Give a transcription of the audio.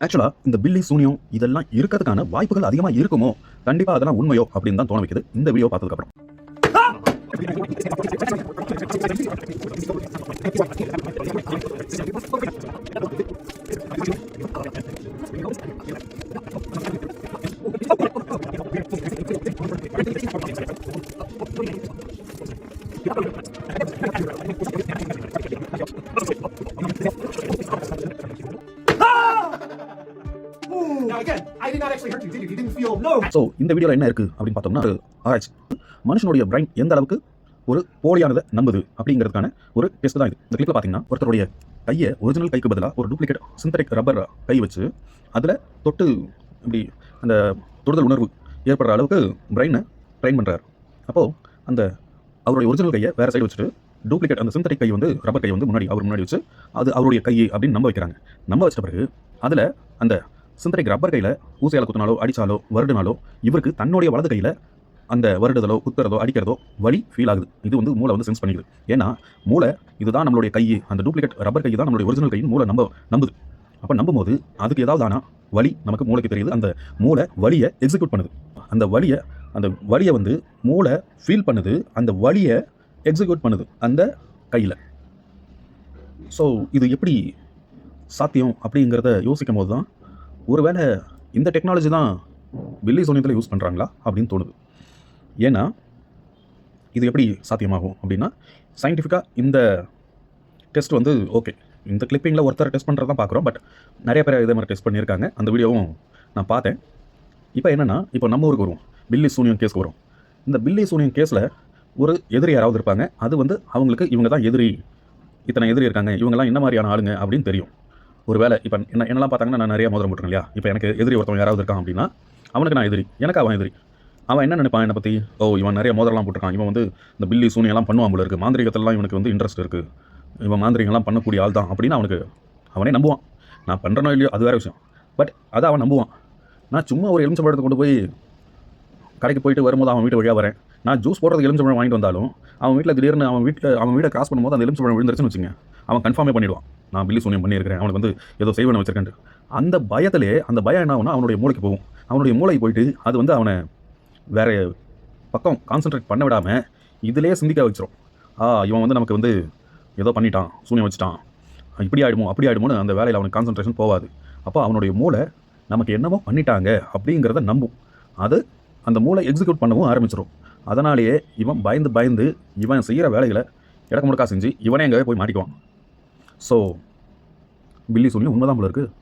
ஆக்சுவலாக இந்த பில்லி சூனியம் இதெல்லாம் இருக்கிறதுக்கான வாய்ப்புகள் அதிகமாக இருக்குமோ? கண்டிப்பாக அதெல்லாம் உண்மையோ அப்படின்னு தான் தோண வைக்குது. இந்த வீடியோ பார்த்ததுக்கப்புறம். Thank you, ஸோ இந்த வீடியோவில் என்ன இருக்குது அப்படின்னு பார்த்தோம்னா ஒரு ஆராய்ச்சி. மனுஷனுடைய பிரைன் எந்த அளவுக்கு ஒரு போலியானதை நம்புது அப்படிங்கிறதுக்கான ஒரு டெஸ்ட் தான் இது. இந்த கிளிப்பில் பார்த்தீங்கன்னா ஒருத்தருடைய கையை ஒரிஜினல் கைக்கு பதிலாக ஒரு டூப்ளிகேட் சிந்தட்டிக் ரப்பர் கை வச்சு அதில் தொட்டு இப்படி அந்த தொடுதல் உணர்வு ஏற்படுற அளவுக்கு பிரெயினை ட்ரைன் பண்ணுறாரு அப்போது அந்த அவருடைய ஒரிஜினல் கையை வேறு சைடு வச்சுட்டு டூப்ளிகேட் அந்த சிந்தட்டிக் கை வந்து ரப்பர் கை வந்து முன்னாடி அவர் முன்னாடி வச்சு அது அவருடைய கை அப்படின்னு நம்ப வைக்கிறாங்க. நம்ப வச்ச பிறகு அதில் அந்த சிந்தட்டிக் ரப்பர் கையில் ஊசையால் குத்தினாலோ அடித்தாலோ வருடினாலோ இவருக்கு தன்னுடைய வலது கையில் அந்த வருடுதலோ குத்துறதோ அடிக்கிறதோ வலி ஃபீல் ஆகுது. இது வந்து மூளை வந்து சென்ஸ் பண்ணிக்குது. ஏன்னா மூளை இதுதான் நம்மளுடைய கை அந்த டூப்ளிகேட் ரப்பர் கை தான் நம்மளுடைய ஒரிஜினல் கையின் மூளை நம்ப நம்புது. அப்போ நம்பும்போது அதுக்கு ஏதாவது ஆனால் வலி நமக்கு மூளைக்கு தெரியுது. அந்த மூளை வலியை எக்ஸிக்யூட் பண்ணுது. அந்த வலியை அந்த வலியை வந்து மூளை ஃபீல் பண்ணுது. அந்த வலியை எக்ஸிக்யூட் பண்ணுது அந்த கையில். ஸோ இது எப்படி சாத்தியம் அப்படிங்கிறத யோசிக்கும் போது தான் ஒருவேளை இந்த டெக்னாலஜி தான் பில்லி சோனியத்தில் யூஸ் பண்ணுறாங்களா அப்படின்னு தோணுது. ஏன்னா இது எப்படி சாத்தியமாகும் அப்படின்னா சயின்டிஃபிக்காக இந்த டெஸ்ட் வந்து ஓகே இந்த கிளிப்பிங்கில் ஒருத்தர் டெஸ்ட் பண்ணுறது தான் பார்க்குறோம். பட் நிறைய பேர் இதே மாதிரி டெஸ்ட் பண்ணியிருக்காங்க. அந்த வீடியோவும் நான் பார்த்தேன். இப்போ என்னென்னா இப்போ நம்ம ஊருக்கு வருவோம். பில்லி சூனியம் கேஸ்க்கு வரும் இந்த பில்லி சூனியம் கேஸில் ஒரு எதிரி யாராவது இருப்பாங்க. அது வந்து அவங்களுக்கு இவங்க தான் எதிரி. இத்தனை எதிரி இருக்காங்க. இவங்கெல்லாம் என்ன மாதிரியான ஆளுங்க அப்படின்னு தெரியும். ஒரு வேலை இப்போ என்ன என்னெல்லாம் பார்த்தாங்கன்னா நான் நிறைய மோதிரம் போட்டுருக்கேன் இல்லையா? இப்போ எனக்கு எதிரி ஒருத்தவங்க யாராவது இருக்கான் அப்படின்னா அவனுக்கு நான் எதிரி. எனக்கு அவன் எதிரி. அவன் என்ன நினைப்பான் என்னை பற்றி ஓ இவன் நிறைய மோதிரம்லாம் போட்டிருக்கான். இவன் வந்து இந்த பில்லி சூனியெல்லாம் பண்ணுவான் போல இருக்குது மாந்திரிகத்திலலாம் இவனுக்கு வந்து இன்ட்ரெஸ்ட் இருக்குது இவன் மாந்திரிகம்லாம் பண்ணக்கூடிய ஆள் தான் அப்படின்னு அவனுக்கு அவனே நம்புவான். நான் பண்ணுறனோ இல்லையோ அது வேறு விஷயம். பட் அதை அவன் நம்புவான். நான் சும்மா ஒரு எலுமிச்சம்பழத்தை கொண்டு போய் கடைக்கு போயிட்டு வரும்போது அவன் வீட்டு வழியாக வரேன். நான் ஜூஸ் போடுறதுக்கு எலுமிச்சம்பழம் வாங்கிட்டு வந்தாலும் அவன் வீட்டில் திடீர்னு அவன் வீட்டில் அவன் வீட்டை கிராஸ் பண்ணும்போது அந்த எலுமிச்சம்பழம் விழுந்துருச்சுன்னு வச்சுங்க அவன் கன்ஃபார்மே பண்ணிடுவான். நான் பில்லி சூனியம் பண்ணியிருக்கிறேன். அவனுக்கு வந்து ஏதோ செய்வனை வச்சிருக்கேன் அந்த பயத்திலே அந்த பயம் என்ன ஆகும்னா அவனுடைய மூளைக்கு போகும். அவனுடைய மூளைக்கு போயிட்டு அது வந்து அவனை வேற பக்கம் கான்சென்ட்ரேட் பண்ண விடாமல் இதிலே சிந்திக்க வச்சிரும். ஆ இவன் வந்து நமக்கு வந்து ஏதோ பண்ணிட்டான் சூனியம் வச்சுட்டான். இப்படி ஆயிடுமோ அப்படி ஆயிடுமோன்னு அந்த வேலையில் அவனுக்கு கான்சன்ட்ரேஷன் போகாது அப்போ அவனுடைய மூளை நமக்கு என்னமோ பண்ணிட்டாங்க அப்படிங்கிறத நம்பும். அது அந்த மூளை எக்ஸிக்யூட் பண்ணவும் ஆரம்பிச்சிடும் அதனாலேயே இவன் பயந்து பயந்து இவன் செய்கிற வேலைகளை இடக்க முடக்கா செஞ்சு இவனே எங்கே போய் மாட்டிக்குவான். ஸோ பில்லி சொல்லி உண்மைதான் போல இருக்குது